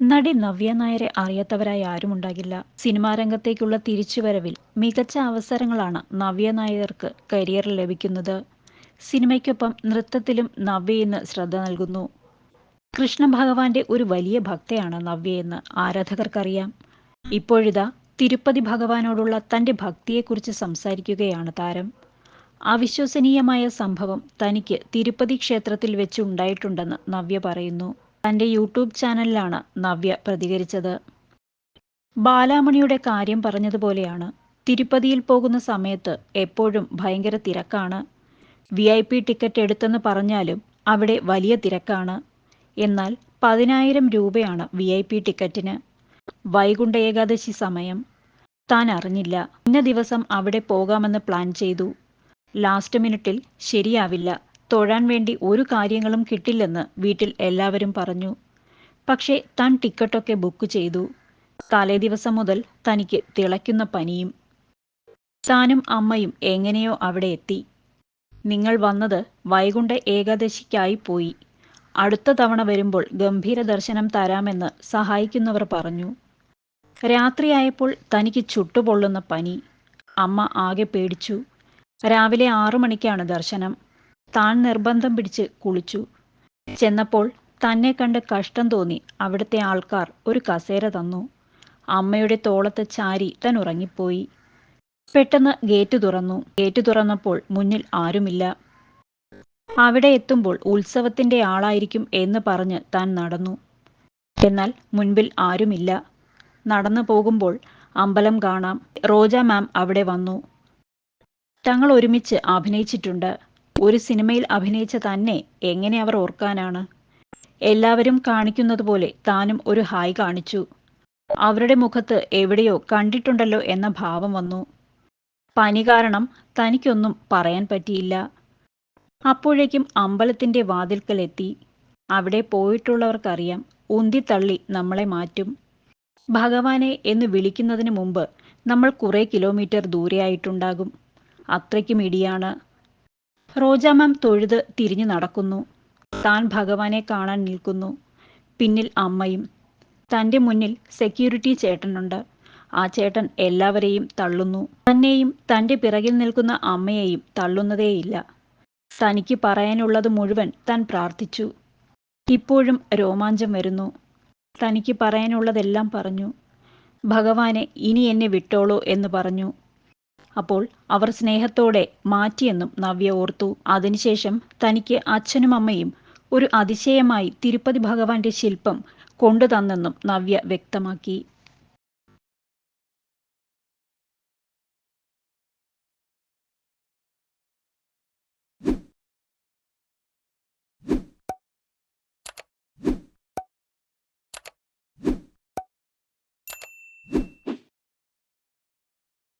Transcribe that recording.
നടി നവ്യ നായരെ അറിയാത്തവരായി ആരുമുണ്ടാകില്ല സിനിമാ രംഗത്തേക്കുള്ള തിരിച്ചുവരവിൽ മികച്ച അവസരങ്ങളാണ് നവ്യ നായർക്ക് കരിയറിൽ ലഭിക്കുന്നത്. സിനിമയ്ക്കൊപ്പം നൃത്തത്തിലും നവ്യ ഇന്ന് ശ്രദ്ധ നൽകുന്നു. കൃഷ്ണ ഭഗവാന്റെ ഒരു വലിയ ഭക്തയാണ് നവ്യ നവ്യയെന്ന് ആരാധകർക്കറിയാം. ഇപ്പോഴിതാ തിരുപ്പതി ഭഗവാനോടുള്ള തന്റെ ഭക്തിയെക്കുറിച്ച് സംസാരിക്കുകയാണ് താരം. അവിശ്വസനീയമായ സംഭവം തനിക്ക് തിരുപ്പതി ക്ഷേത്രത്തിൽ വെച്ച് ഉണ്ടായിട്ടുണ്ടെന്ന് നവ്യ പറയുന്നു. തന്റെ യൂട്യൂബ് ചാനലിലാണ് നവ്യ പ്രതികരിച്ചത്. ബാലാമണിയുടെ കാര്യം പറഞ്ഞതുപോലെയാണ്. തിരുപ്പതിയിൽ പോകുന്ന സമയത്ത് എപ്പോഴും ഭയങ്കര തിരക്കാണ്. വി ഐ പി ടിക്കറ്റ് എടുത്തെന്ന് പറഞ്ഞാലും അവിടെ വലിയ തിരക്കാണ്. എന്നാൽ പതിനായിരം രൂപയാണ് വി ഐ പി ടിക്കറ്റിന്. വൈകുണ്ഠ ഏകാദശി സമയം. താൻ അറിഞ്ഞില്ല. ഇന്ന ദിവസം അവിടെ പോകാമെന്ന് പ്ലാൻ ചെയ്തു. ലാസ്റ്റ് മിനിറ്റിൽ ശരിയാവില്ല. തൊഴാൻ വേണ്ടി ഒരു കാര്യങ്ങളും കിട്ടില്ലെന്ന് വീട്ടിൽ എല്ലാവരും പറഞ്ഞു. പക്ഷേ താൻ ടിക്കറ്റൊക്കെ ബുക്ക് ചെയ്തു. തലേ ദിവസം മുതൽ തനിക്ക് തിളയ്ക്കുന്ന പനിയും താനും അമ്മയും എങ്ങനെയോ അവിടെ എത്തി. നിങ്ങൾ വന്നത് വൈകുണ്ഠ ഏകാദശിക്കായി പോയി. അടുത്ത തവണ വരുമ്പോൾ ഗംഭീര ദർശനം തരാമെന്ന് സഹായിക്കുന്നവർ പറഞ്ഞു. രാത്രിയായപ്പോൾ തനിക്ക് ചുട്ടുപൊള്ളുന്ന പനി. അമ്മ ആകെ പേടിച്ചു. രാവിലെ ആറു മണിക്കാണ് ദർശനം. താൻ നിർബന്ധം പിടിച്ച് കുളിച്ചു. ചെന്നപ്പോൾ തന്നെ കണ്ട് കഷ്ടം തോന്നി അവിടുത്തെ ആൾക്കാർ ഒരു കസേര തന്നു. അമ്മയുടെ തോളത്ത് ചാരി താൻ ഉറങ്ങിപ്പോയി. പെട്ടെന്ന് ഗേറ്റ് തുറന്നു. ഗേറ്റ് തുറന്നപ്പോൾ മുന്നിൽ ആരുമില്ല. അവിടെ എത്തുമ്പോൾ ഉത്സവത്തിന്റെ ആളായിരിക്കും എന്ന് പറഞ്ഞ് താൻ നടന്നു. എന്നാൽ മുൻപിൽ ആരുമില്ല. നടന്നു പോകുമ്പോൾ അമ്പലം കാണാം. റോജ മാം അവിടെ വന്നു. തങ്ങൾ ഒരുമിച്ച് അഭിനയിച്ചിട്ടുണ്ട്. ഒരു സിനിമയിൽ അഭിനയിച്ച തന്നെ എങ്ങനെ അവർ ഓർക്കാനാണ്? എല്ലാവരും കാണിക്കുന്നത് പോലെ താനും ഒരു ഹായ് കാണിച്ചു. അവരുടെ മുഖത്ത് എവിടെയോ കണ്ടിട്ടുണ്ടല്ലോ എന്ന ഭാവം വന്നു. പനി കാരണം തനിക്കൊന്നും പറയാൻ പറ്റിയില്ല. അപ്പോഴേക്കും അമ്പലത്തിന്റെ വാതിൽക്കൽ എത്തി. അവിടെ പോയിട്ടുള്ളവർക്കറിയാം ഉന്തിത്തള്ളി നമ്മളെ മാറ്റും. ഭഗവാനെ എന്ന് വിളിക്കുന്നതിന് മുമ്പ് നമ്മൾ കുറേ കിലോമീറ്റർ ദൂരെയായിട്ടുണ്ടാകും. അത്രയ്ക്കും ഇടിയാണ് റോജ മാം തൊഴുത് തിരിഞ്ഞു നടക്കുന്നു. താൻ ഭഗവാനെ കാണാൻ നിൽക്കുന്നു. പിന്നിൽ അമ്മയും തന്റെ മുന്നിൽ സെക്യൂരിറ്റി ചേട്ടനുണ്ട്. ആ ചേട്ടൻ എല്ലാവരെയും തള്ളുന്നു. തന്നെയും തന്റെ പിറകിൽ നിൽക്കുന്ന അമ്മയെയും തള്ളുന്നതേയില്ല. തനിക്ക് പറയാനുള്ളത് മുഴുവൻ താൻ പ്രാർത്ഥിച്ചു. ഇപ്പോഴും രോമാഞ്ചം വരുന്നു. തനിക്ക് പറയാനുള്ളതെല്ലാം പറഞ്ഞു. ഭഗവാനെ ഇനി എന്നെ വിട്ടോളൂ എന്ന് പറഞ്ഞു. അപ്പോൾ അവർ സ്നേഹത്തോടെ മാറ്റിയെന്നും നവ്യ ഓർത്തു. അതിനുശേഷം തനിക്ക് അച്ഛനും അമ്മയും ഒരു അതിശയമായി തിരുപ്പതി ഭഗവാന്റെ ശില്പം കൊണ്ടുതന്നെന്നും നവ്യ വ്യക്തമാക്കി.